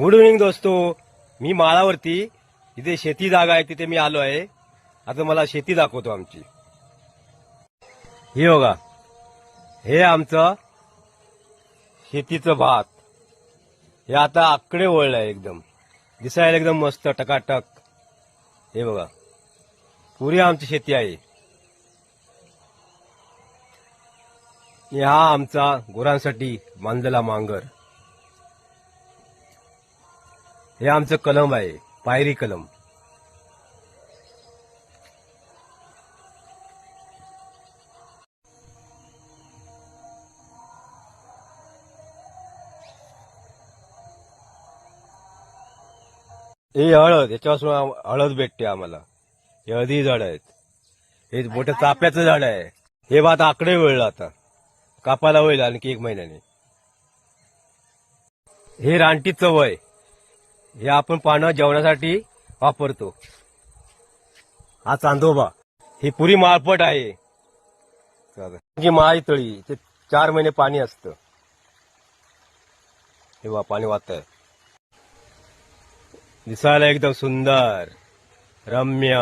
Good evening दोस्तो. मी माळावरती. इथे शेती जागा आहे तिथे मी आलो आहे. आता मला शेती दाखवतो आमची. हे बघा. हे आमचं शेतीचं भात. हे आता आकडे वळलं आहे एकदम. दिसायला एकदम मस्त टकाटक. हे बघा. पुरी आमची शेती आहे. हा आमचा गुरांसाठी बांधलेला मांगर. हे आमचं कलम आहे पायरी कलम. हे हळद याच्यापासून हळद भेटते आम्हाला. हे हळदी झाड आहेत. हे मोठं चाप्याचं झाड आहे. हे भात आकडे वळलं आता. कापायला होईल आणखी एक महिन्याने. हे रानटीचं वय. हे आपण पानं जेवणासाठी वापरतो. हा चांदोबा. ही पुरी माळपट आहे. जी माळी तळी ते चार महिने पाणी असतं. हे वा पाणी वाहत दिसायला एकदम सुंदर रम्य.